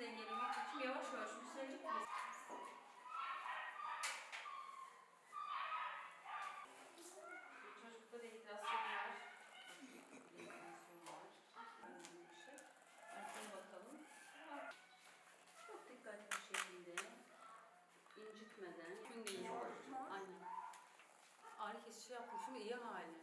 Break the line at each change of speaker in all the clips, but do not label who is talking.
dengelemek için yavaş yavaş yükselecek mi? Çocukta dehidrasyon var. Dehidrasyon var. Şey. Arkaya bakalım. Çok dikkatli bir şekilde incitmeden. Gün değil. Aynen. Ağrı kesici yapmış mı iyi hali.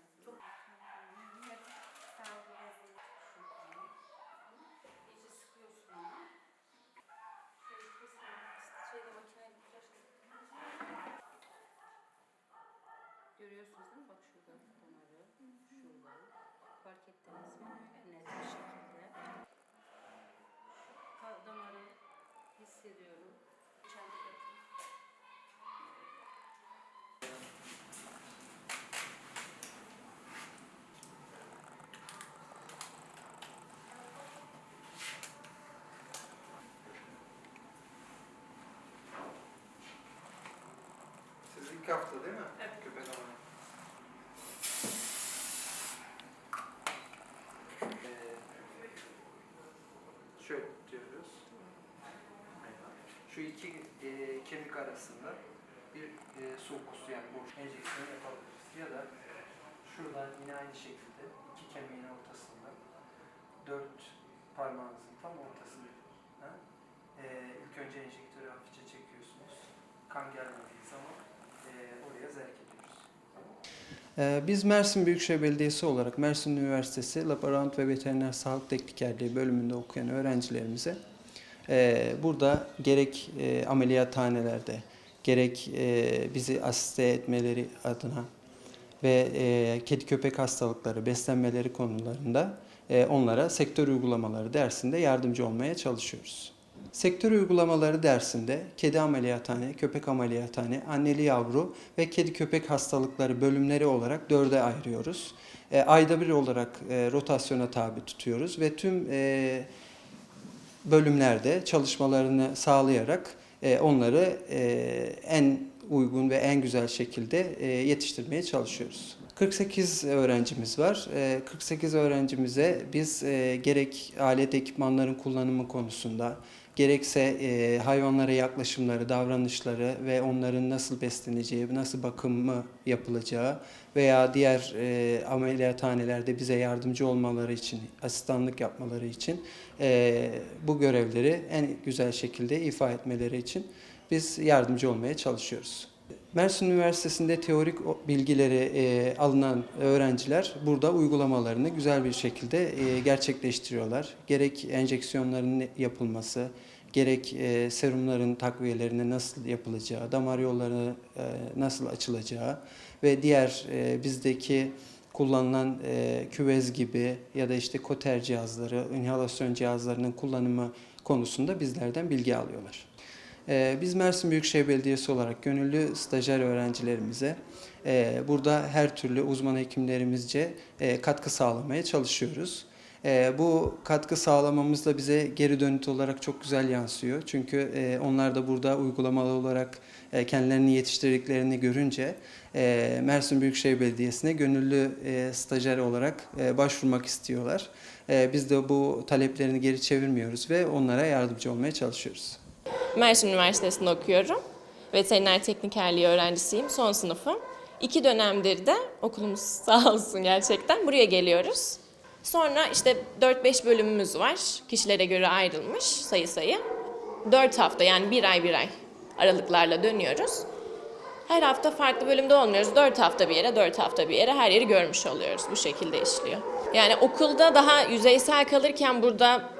İlk hafta değil mi?
Evet.
Köpek ameliyatı. Ee, şöyle diyoruz. Şu iki e, kemik arasında bir e, sulcus yani boş enjeksiyon yapabiliriz. Ya da şuradan yine aynı şekilde iki kemiğin ortasında dört parmağınızın tam ortasında e, ilk önce enjektörü hafifçe çekiyorsunuz. Kan gelmediği zaman e, oraya zerk ediyoruz. Ee, Biz Mersin Büyükşehir Belediyesi olarak Mersin Üniversitesi Laborant ve Veteriner Sağlık Teknikerliği bölümünde okuyan öğrencilerimize e, burada gerek e, ameliyathanelerde gerek e, bizi asiste etmeleri adına ve kedi köpek hastalıkları, beslenmeleri konularında onlara sektör uygulamaları dersinde yardımcı olmaya çalışıyoruz. Sektör uygulamaları dersinde kedi ameliyathane, köpek ameliyathane, anneli yavru ve kedi köpek hastalıkları bölümleri olarak dörde ayırıyoruz. E, ayda bir olarak e, rotasyona tabi tutuyoruz ve tüm e, bölümlerde çalışmalarını sağlayarak e, onları e, en uygun ve en güzel şekilde e, yetiştirmeye çalışıyoruz. 48 öğrencimiz var. E, 48 öğrencimize biz e, gerek alet ekipmanların kullanımı konusunda, gerekse e, hayvanlara yaklaşımları, davranışları ve onların nasıl besleneceği, nasıl bakımı yapılacağı veya diğer e, ameliyathanelerde bize yardımcı olmaları için, asistanlık yapmaları için e, bu görevleri en güzel şekilde ifa etmeleri için biz yardımcı olmaya çalışıyoruz. Mersin Üniversitesi'nde teorik bilgileri e, alınan öğrenciler burada uygulamalarını güzel bir şekilde e, gerçekleştiriyorlar. Gerek enjeksiyonların yapılması, gerek e, serumların takviyelerine nasıl yapılacağı, damar yolları e, nasıl açılacağı ve diğer e, bizdeki kullanılan e, küvez gibi ya da işte koter cihazları, inhalasyon cihazlarının kullanımı konusunda bizlerden bilgi alıyorlar. Ee, Biz Mersin Büyükşehir Belediyesi olarak gönüllü stajyer öğrencilerimize e, burada her türlü uzman hekimlerimizce e, katkı sağlamaya çalışıyoruz. E, Bu katkı sağlamamız da bize geri dönüt olarak çok güzel yansıyor. Çünkü onlar da burada uygulamalı olarak kendilerini yetiştirdiklerini görünce Mersin Büyükşehir Belediyesi'ne gönüllü stajyer olarak başvurmak istiyorlar. Biz de bu taleplerini geri çevirmiyoruz ve onlara yardımcı olmaya çalışıyoruz.
Mersin Üniversitesi'nde okuyorum. Veteriner teknikerliği öğrencisiyim. Son sınıfım. İki dönemdir de okulumuz sağ olsun gerçekten buraya geliyoruz. Sonra işte 4-5 bölümümüz var. Kişilere göre ayrılmış sayı sayı. 4 hafta yani bir ay bir ay aralıklarla dönüyoruz. Her hafta farklı bölümde olmuyoruz. 4 hafta bir yere, 4 hafta bir yere her yeri görmüş oluyoruz. Bu şekilde işliyor. Yani okulda daha yüzeysel kalırken burada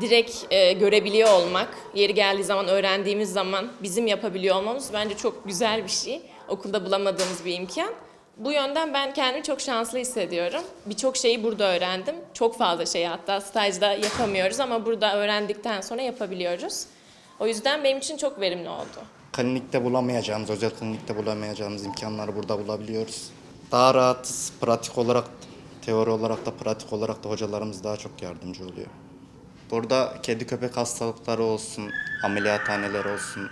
direkt e, görebiliyor olmak, yeri geldiği zaman öğrendiğimiz zaman bizim yapabiliyor olmamız bence çok güzel bir şey. Okulda bulamadığımız bir imkan. Bu yönden ben kendimi çok şanslı hissediyorum. Birçok şeyi burada öğrendim. Çok fazla şeyi hatta stajda yapamıyoruz ama burada öğrendikten sonra yapabiliyoruz. O yüzden benim için çok verimli oldu.
klinikte bulamayacağımız, özel klinikte bulamayacağımız imkanları burada bulabiliyoruz. Daha rahat, pratik olarak, teori olarak da pratik olarak da hocalarımız daha çok yardımcı oluyor. Burada kedi köpek hastalıkları olsun, ameliyathaneler olsun,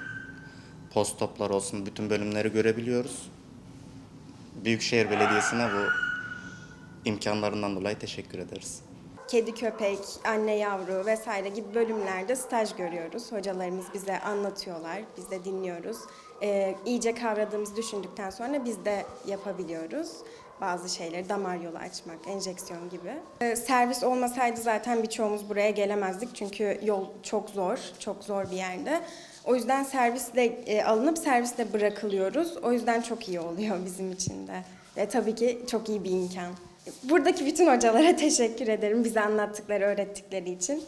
postoplar olsun bütün bölümleri görebiliyoruz. Büyükşehir Belediyesi'ne bu imkanlarından dolayı teşekkür ederiz.
kedi köpek, anne yavru vesaire gibi bölümlerde staj görüyoruz. Hocalarımız bize anlatıyorlar, biz de dinliyoruz. Ee, iyice kavradığımızı düşündükten sonra biz de yapabiliyoruz bazı şeyleri, damar yolu açmak, enjeksiyon gibi. Ee, servis olmasaydı zaten birçoğumuz buraya gelemezdik çünkü yol çok zor, çok zor bir yerde. O yüzden servisle e, alınıp servisle bırakılıyoruz. O yüzden çok iyi oluyor bizim için de. Ve tabii ki çok iyi bir imkan. Buradaki bütün hocalara teşekkür ederim bize anlattıkları, öğrettikleri için.